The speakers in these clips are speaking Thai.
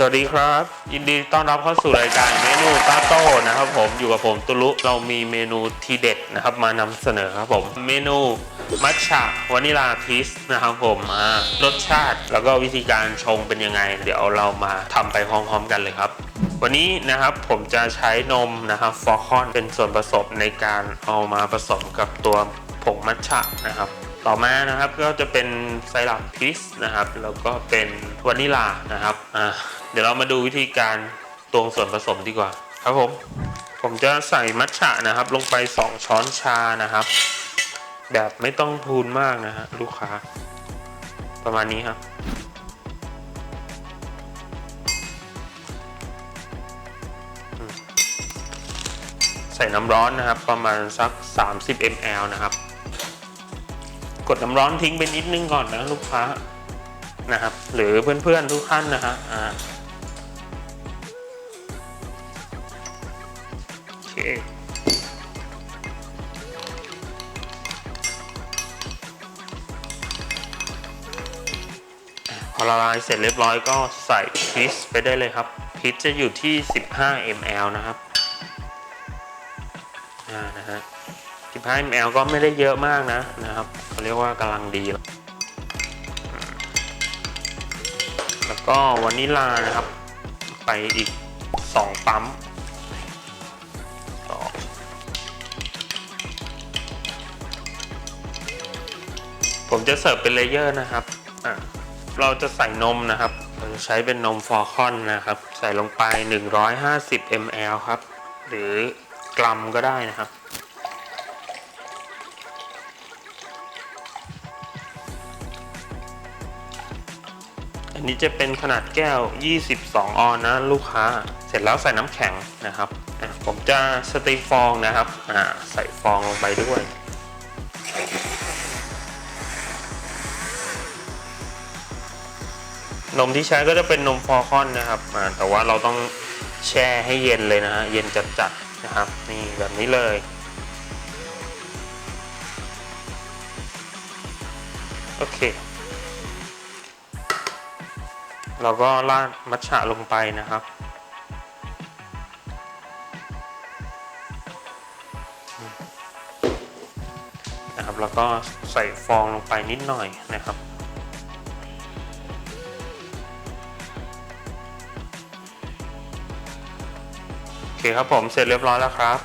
สวัสดีครับ ยินดีต้อนรับเข้าสู่รายการเมนูตาโต้นะครับผมอยู่กับผมตุลุเรามีเมนูทีเด็ดนะครับ มานำเสนอครับผมเมนูมัทฉะวานิลาพีชนะครับผมรสชาติแล้วก็วิธีการชงเป็นยังไง เดี๋ยวเรามาทำไปพร้อมๆกันเลยครับ วันนี้นะครับผมจะใช้นมนะครับฟอคอนเป็นส่วนผสมในการเอามาผสมกับตัวผงมัทฉะนะครับต่อมานะครับก็จะเป็นไซรัปพีชนะครับแล้วก็เป็นวานิลานะครับอ่า เดี๋ยวเรามาดูวิธีการตวงส่วนผสมดีกว่า ครับผม ผมจะใส่มัทฉะนะครับ ลงไป 2 ช้อนชานะครับ แบบไม่ต้องพูนมากนะฮะลูกค้า ประมาณนี้ครับใส่น้ำร้อนนะครับประมาณสัก 30 ml นะครับ กดน้ำร้อนทิ้งไปนิดนึงก่อนนะลูกค้านะครับ หรือเพื่อนๆทุกท่านนะฮะอ่า พอละลายเสร็จเรียบร้อยก็ใส่พีชไปได้เลยครับพีชจะอยู่ที่ 15 ml นะครับอ่านะฮะ15 ml ก็ไม่ได้เยอะมากนะนะครับเขาเรียกว่ากำลังดี แล้วแล้วก็วานิลานะครับ ไปอีก 2 ปั๊ม ผมจะเสิร์ฟเป็นเลเยอร์นะครับอะเราจะใส่นมนะครับเราจะใช้เป็นนมฟอร์คอนนะครับ ใส่ลงไป 150 ml ครับ หรือกรัมก็ได้นะครับ อันนี้จะเป็นขนาดแก้ว 22 ออนนะลูกค้า เสร็จแล้วใส่น้ำแข็งนะครับ ผมจะสตีฟองนะครับใส่ฟองลงไปด้วย นมที่ใช้ก็จะเป็นนมฟอร์คอนนะครับแต่ว่าเราต้องแช่ให้เย็นเลยนะฮะเย็นจัดๆนะครับ นี่แบบนี้เลยโอเค เราก็ราดมัทฉะลงไปนะครับ นะครับ แล้วก็ใส่ฟองลงไปนิดหน่อยนะครับ อเคครับผมเสร็จเรียบร้อยแล้วครับ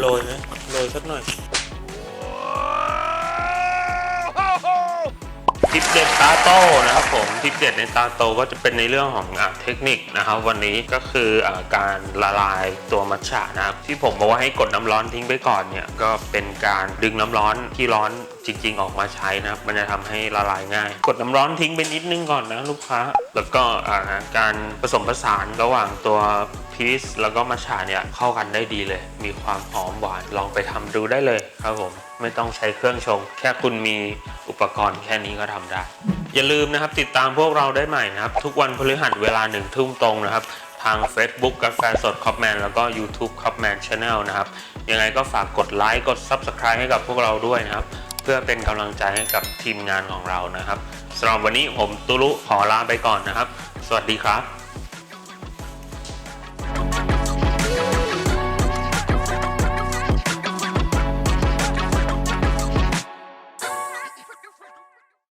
โรยไหมโรยสักหน่อย ทิปเด็ดตาโต้นะครับผมทิปเด็ดในตาโตก็จะเป็นในเรื่องของอเทคนิคนะครับ วันนี้ก็คืออการละลายตัวมัทฉะนะครับ ที่ผมบอกว่าให้กดน้ำร้อนทิ้งไปก่อนเนี่ยก็เป็นการดึงน้ำร้อนที่ร้อนจริง ๆ ออกมาใช้นะครับ มันจะทำให้ละลายง่าย กดน้ำร้อนทิ้งไปนิดนึงก่อนนะลูกค้า แล้วก็การผสมผสานระหว่างตัว พีชแล้วก็มัทฉะเนี่ยเข้ากันได้ดีเลย มีความหอมหวานลองไปทำดูได้เลยครับผม ไม่ต้องใช้เครื่องชง แค่คุณมีอุปกรณ์แค่นี้ก็ทำได้ อย่าลืมนะครับติดตามพวกเราได้ใหม่นะครับ ทุกวันพฤหัสเวลาหนึ่งทุ่มตรงนะครับ ทาง Facebook กาแฟสดคอปแมนแล้วก็ YouTube คอปแมนชาแนลนะครับ ยังไงก็ฝากกดไลค์กด Subscribe ให้กับพวกเราด้วยนะครับเพื่อเป็นกำลังใจให้กับทีมงานของเรานะครับสำหรับวันนี้ผมตุลุขอลาไปก่อนนะครับ สวัสดีครับ